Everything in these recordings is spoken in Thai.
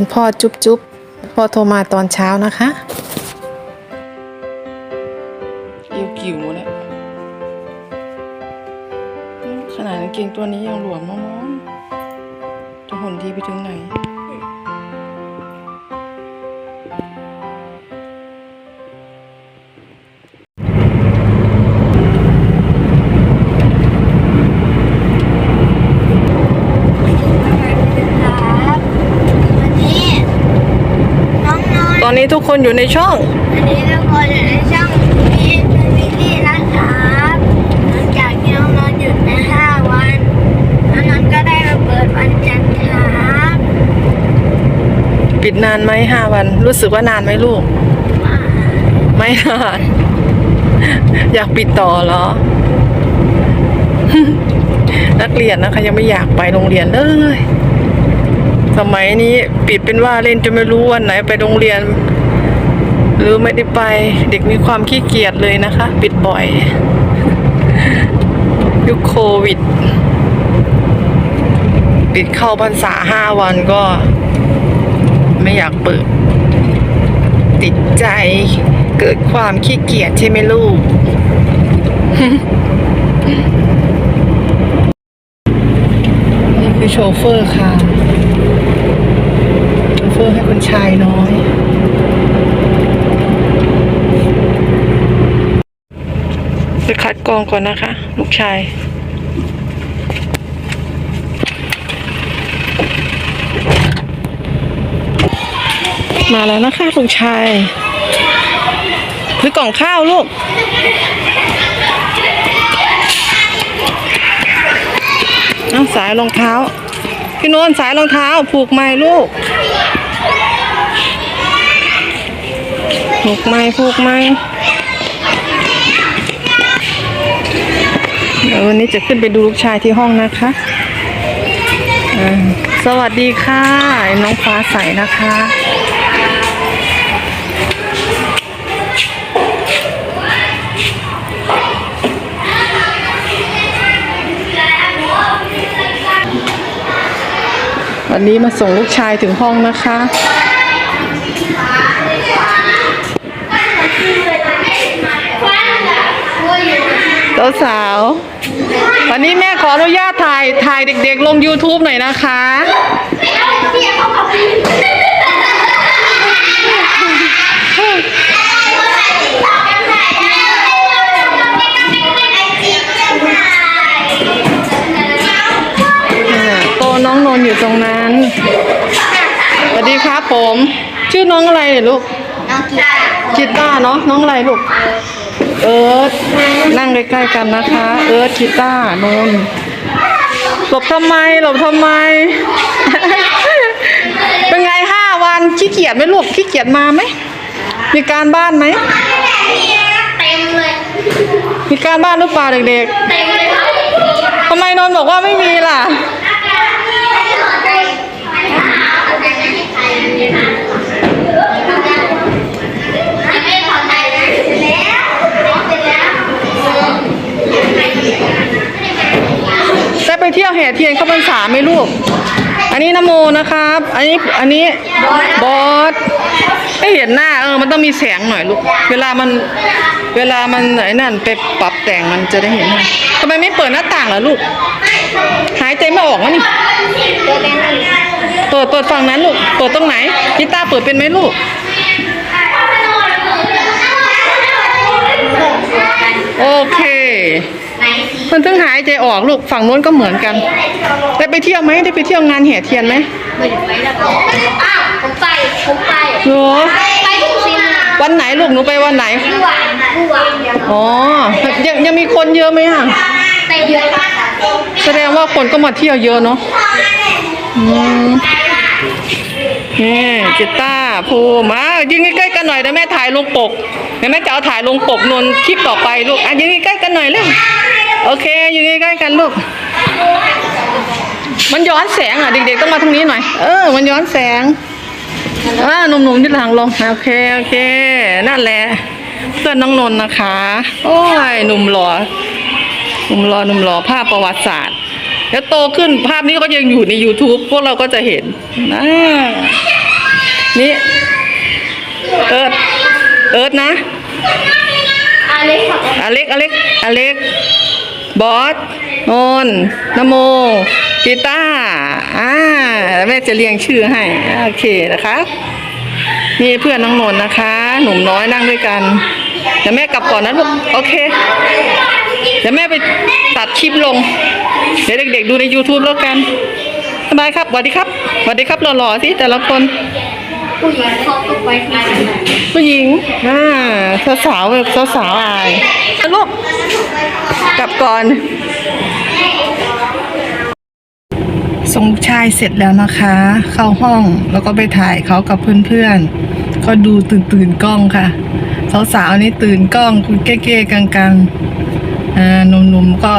คุณพ่อจุ๊บจุ๊บพ่อโทรมาตอนเช้านะคะกิ้วกิ่วหมดแล้วขนาดกางเกงตัวนี้ยังหลวมน้องๆจะหุ่นดีไปถึงไหน คนอยู่ในช่อง วันนี้ทุกคนอยู่ในช่องพีทวิลลี่นะครับหลังจากที่น้องนอนหยุดในห้าวันน้องนอนก็ได้มาเปิดวันจันทร์ครับปิดนานไหมห้าวัน รู้สึกว่านานไหมลูกไม่นาน อยากปิดต่อเหรอ นักเรียนนะคะ ยังไม่อยากไปโรงเรียนเลย สมัยนี้ปิดเป็นว่าเล่นจนไม่รู้วันไหนไปโรงเรียน หรือไม่ได้ไปเด็กมีความขี้เกียจเลยนะคะ ปิดบ่อย ยุคโควิด ปิดเข้าพรรษาห้าวันก็ ไม่อยากเปิด ติดใจเกิดความขี้เกียจใช่ไหมลูกนี่คือโชเฟอร์ค่ะ โชเฟอร์ให้คุณชายน้อย ไปคัดกรองก่อนนะคะ ลูกชาย มาแล้วนะคะ ลูกชายถือกล่องข้าวลูกเอาสายรองเท้า พี่โนนสายรองเท้า ผูกไหมลูก ผูกไหมผูกไหม เดี๋ยววันนี้จะขึ้นไปดูลูกชายที่ห้องนะคะอ่าสวัสดีค่ะ น้องฟ้าใสนะคะ วันนี้มาส่งลูกชายถึงห้องนะคะสาวสา วๆวันนี้แม่ขออนุญาตถ่ายถ่ายเด็กๆ ลง YouTube หน่อยนะคะอ่าโตน้องนนท์อยู่ตรงนั้นสวัสดีครับผม ชื่อน้องอะไรเนี่ยลูก น้องกีตาร์กีตาร์เนาะน้องอะไรลูก เอิร์ธนั่งใกล้ๆกันนะคะ เอิร์ธกีตาร์นนท์หลบทำไมหลบทำไม เป็นไงห้าวันขี้เกียจไหมลูกขี้เกียจมาไหมมีการบ้านไหมเต็มเลยมีการบ้านหรือเปล่าเด็กเต็มเลยครับๆทำไมนนท์บอกว่าไม่มีล่ะ เที่ยวแห่เทียนเข้าพรรษาไหมลูก อันนี้นโมนะครับ อันนี้อันนี้บอสไม่เห็นหน้าเออมันต้องมีแสงหน่อยลูก เวลามันเวลามันไหนนั่นไปปรับแต่งมันจะได้เห็นหน้าทำไมไม่เปิดหน้าต่างล่ะลูก หายใจไม่ออกวะนี่เปิดเปิดฝั่งนั้นลูกเปิดตรงไหนกีตาร์เปิดเป็นไหมลูกโอเค มันเพิ่งหายใจออกลูกฝั่งนู้นก็เหมือนกัน ได้ไปเที่ยวไหมได้ไปเที่ยวงานแห่เทียนไหมไม่ได้ไปแล้วอ้าวผมไปผมไปเหรอไปทุกซิมวันไหนลูกหนูไปวันไหนผู้วานผู้วานอ๋อยังยังมีคนเยอะไหมอะเต็มเลยครับแสดงว่าคนก็มาเที่ยวเยอะเนาะอืมนี่กีตาร์ภูมิอะยืนใกล้ๆกันหน่อยเดี๋ยวแม่ถ่ายลงปกเดี๋ยวแม่จะเอาถ่ายลงปกนนคลิปต่อไปลูกอะยืนใกล้ๆกันหน่อยเร็ว โอเคยืนใกล้ๆกันลูก มันย้อนแสงอะ เด็กๆต้องมาทางนี้หน่อย เออ มันย้อนแสงอ่าหนุ่มๆที่หลังลง โอเค โอเค นั่นแหละ เพื่อนน้องนนท์นะคะ โอ้ย หนุ่มหล่อ หนุ่มรอหนุ่มรอภาพประวัติศาสตร์ แล้วโตขึ้นภาพนี้ก็ยังอยู่ใน YouTube พวกเราก็จะเห็นนะนี่ เอิร์ดเอิร์ดนะอาเล็กขับอเล็กอเล็กอเล็ก บอสนนนโมกีตาร์อ่าแม่จะเรียงชื่อให้ โอเคนะคะนี่เพื่อนน้องนนนะคะ หนุ่มน้อยนั่งด้วยกันเดี๋ยวแม่กลับก่อนนะลูกโอเค เดี๋ยวแม่ไปตัดคลิปลง เดี๋ยวเด็กๆดูใน YouTube แล้วกันสบายครับสวัสดีครับสวัสดีครับหล่อๆสิแต่ละคนผู้หญิงเขาก็ไปทำงานผู้หญิงอ่าสาวๆแบบสาวๆอายอะลูก กลับก่อน ส่งชายเสร็จแล้วนะคะ เข้าห้องแล้วก็ไปถ่ายเขากับเพื่อนๆ ก็ดูตื่นตื่นกล้องค่ะ สาวๆนี่ตื่นกล้องคุณเก้ๆกังๆอ่าหนุ่มๆก็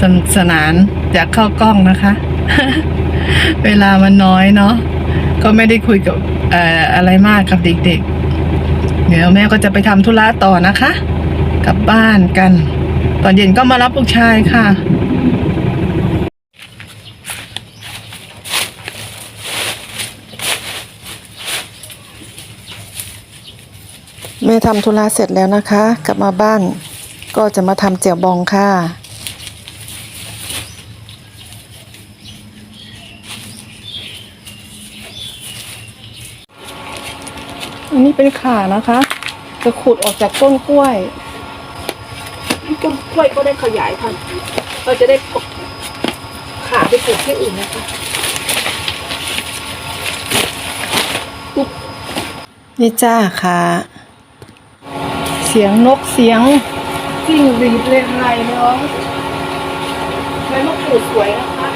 สนุกสนานอยากเข้ากล้องนะคะ เวลามันน้อยเนาะก็ไม่ได้คุยกับเอ่ออะไรมากกับเด็กๆ เดี๋ยวแม่ก็จะไปทำธุระต่อนะคะ กลับบ้านกัน ตอนเย็นก็มารับลูกชายค่ะ แม่ทำธุระเสร็จแล้วนะคะ กลับมาบ้านก็จะมาทำเจียวบองค่ะอันนี้เป็นขานะคะ จะขุดออกจากต้นกล้วย ต้นกล้วยก็ได้ขยายพันธุ์เราจะได้ขาไปปลูกที่อื่นนะคะปุ๊บนี่จ้าค่ะ เสียงนกเสียงจิ้งหรีดเรนไรเนาะใบมะกรูดสวยนะคะ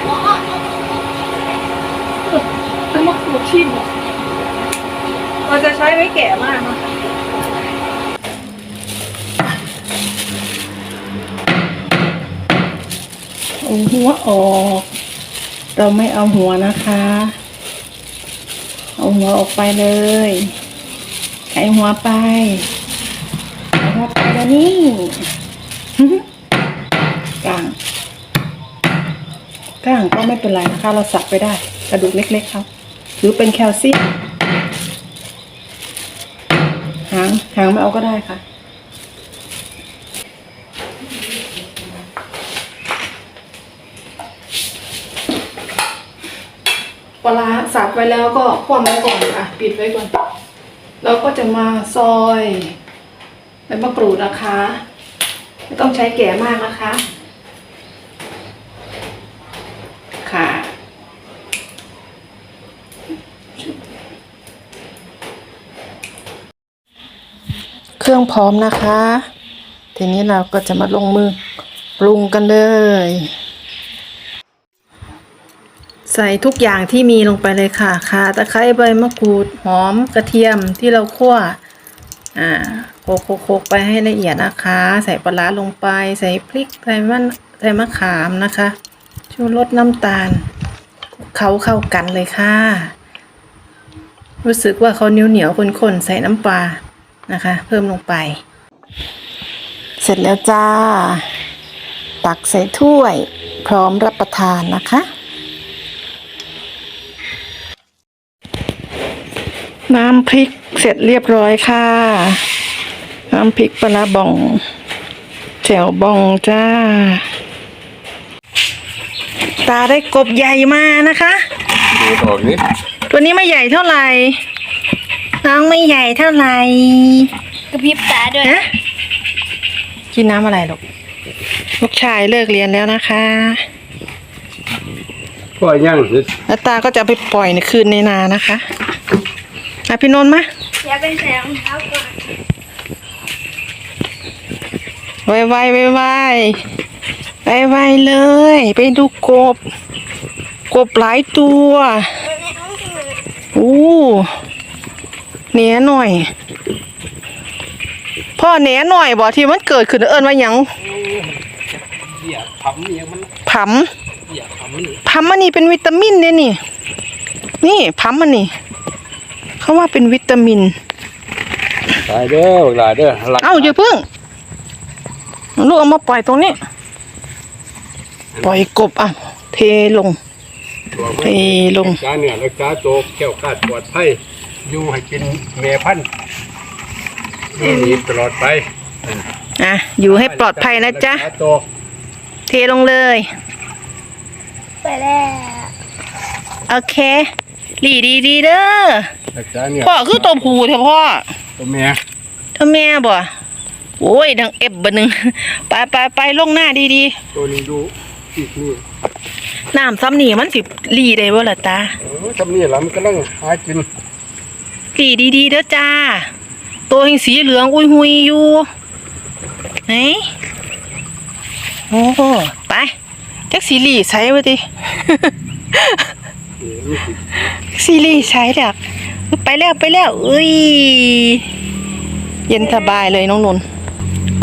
ใบมะกรูดชิมเราจะใช้ไว้แก่มากนะคะ เอาหัวออก เราไม่เอาหัวนะคะ เอาหัวออกไปเลยไอ้หัวไปหัวไปแล้วนี่กลางกลางก็ไม่เป็นไรนะคะ เราสับไปได้ กระดูกเล็กๆครับหรือเป็นแคลเซียมหางหางไม่เอาก็ได้ค่ะ ปลาสับไว้แล้วก็คว่ำไว้ก่อนค่ะปิดไว้ก่อนแล้วก็จะมาซอยใบมะกรูดนะคะ ไม่ต้องใช้แก่มากนะคะ ค่ะเครื่องพร้อมนะคะ ทีนี้เราก็จะมาลงมือปรุงกันเลย ใส่ทุกอย่างที่มีลงไปเลยค่ะข่าตะไคร้ใบมะกรูดหอมกระเทียมที่เราคั่วอ่าโขกโขกไปให้ละเอียดนะคะ ใส่ปลาร้าลงไป ใส่พริกใส่มันใส่มะขามนะคะชูรสน้ำตาลเขาเข้ากันเลยค่ะ รู้สึกว่าเขาเหนียวเหนียวๆข้นๆใส่น้ำปลานะคะ เพิ่มลงไป เสร็จแล้วจ้า ตักใส่ถ้วยพร้อมรับประทานนะคะ น้ำพริกเสร็จเรียบร้อยค่ะ น้ำพริกปลาร้าบองแจ่วบองจ้า ตาได้กบใหญ่มานะคะดูดออกนิดตัวนี้ไม่ใหญ่เท่าไหร่ น้องไม่ใหญ่เท่าไหร่กระพริบตาด้วยฮะกินน้ำอะไรลูกลูกชายเลิกเรียนแล้วนะคะพ่อย่างนิดแล้วตาก็จะเอาไปปล่อยในคืนในนานะคะ อะพี่นนท์มาอย่าเป็นแสงเท้าก่อนไวไวไวไวไวไวเลย ไปดูกบ กบหลายตัวอู้เหนียหน่อย พ่อเหนียหน่อยบ่ที่มันเกิดขึ้นเอิญว่าหยังเหี้ยทำเนี่ยมันผำเหี้ยทำนี่พัมมันนี่เป็นวิตามินเนี่ยนี่ นี่พัมมันนี่ เขาว่าเป็นวิตามินตายเด้อหลายเด้อหลักเอ้าอย่าเพิ่งเอาลูกเอามาปล่อยตรงนี้ ปล่อยกบอะเทลง เทลงรักษาเนี่ยรักษาโตวแก้วคาดปลอดภัยอยู่ให้เป็นแม่พันธุ์อยู่นี่ตลอดไปอะอยู่ให้ปลอดภัยนะจ๊ะ รักษาตัวเทลงเลย ไปแล้ว โอเค หลีดีดีๆเด้อรักษาเนี่ยพ่อคือตัวผู้เถอะพ่อตัวแม่ถ้าแม่บ่โอ้ยดังเอฟบะหนึ่งไปไปไปลงหน้าดีตัวนี้ดูอีกนี่ๆน้ำซ้ำนี่มันสิหลีได้บ่ล่ะตาเออทำนี่ล่ะมันกำลังหากินหลีดีๆเด้อจ้า ตัวเห็นสีเหลืองอุ้ยหุยอยู่ไหนโอ้โหไปจักสีหลีใช้ไว้ดิเออมันสิ ซีรีส์ใช้แล้วไปแล้วไปแล้วเอ้ยเย็นสบายเลยน้องนนท์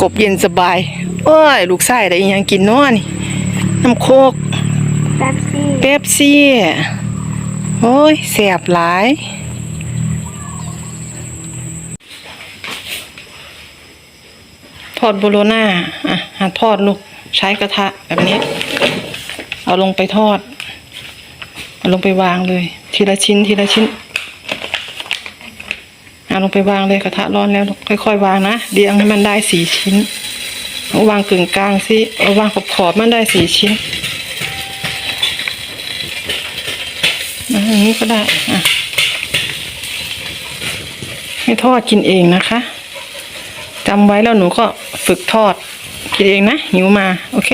กบเย็นสบายเอ้ยลูกไส้ได้อิหยังกินเนาะนี่น้ำโคกแป๊บซี่เป๊ปซี่โอ้ยแสบหลายทอดโบโลน่าอะหาทอดลูกใช้กระทะแบบนี้ เอาลงไปทอด เอาลงไปวางเลย ทีละชิ้นทีละชิ้นเอาลงไปวางเลยกระทะร้อนแล้ว ค่อยๆวางนะเรียงให้มันได้สี่ชิ้นเอาวางกึ่งกลางสิเอาวางขอบขอบๆมันได้สี่ชิ้นอะอย่างนี้ก็ได้อะให้ทอดกินเองนะคะจำไว้แล้วหนูก็ฝึกทอดกินเองนะหิวมา โอเค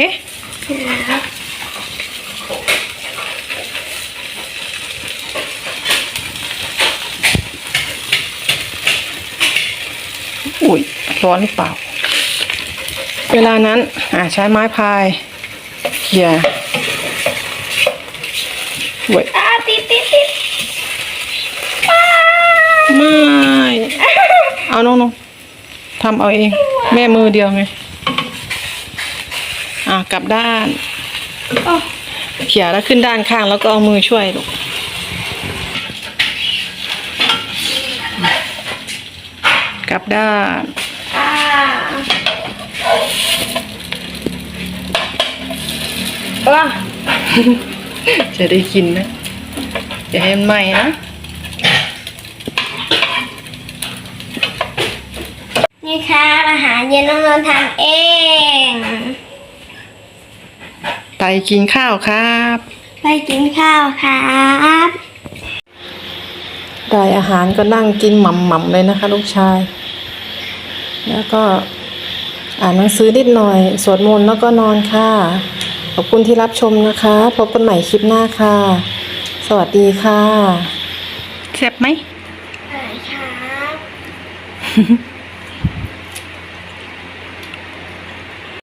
อุ้ย ร้อนหรือเปล่า เวลานั้นอ่าใช้ไม้พายเขี่ยเว้ยอ้าติดติดติดไม่เอาน้องๆทำเอาเอง แม่มือเดียวไงอ่ากลับด้านเขี่ยแล้วขึ้นด้านข้างแล้วก็เอามือช่วยลูกกลับด้านอ่า ว้าจะได้กินนะอย่าให้มันไหม้นะ นี่ค่ะอาหารเย็นน้องนนท์ทำเอง ไปกินข้าวครับ ไปกินข้าวครับได้อาหารก็นั่งกินหม่ำๆเลยนะคะ ลูกชาย แล้วก็ อ่านหนังสือนิดหน่อย สวดมนต์แล้วก็นอนค่ะ ขอบคุณที่รับชมนะคะ พบกันใหม่คลิปหน้าค่ะ สวัสดีค่ะเจ็บไหม ใช่ครับ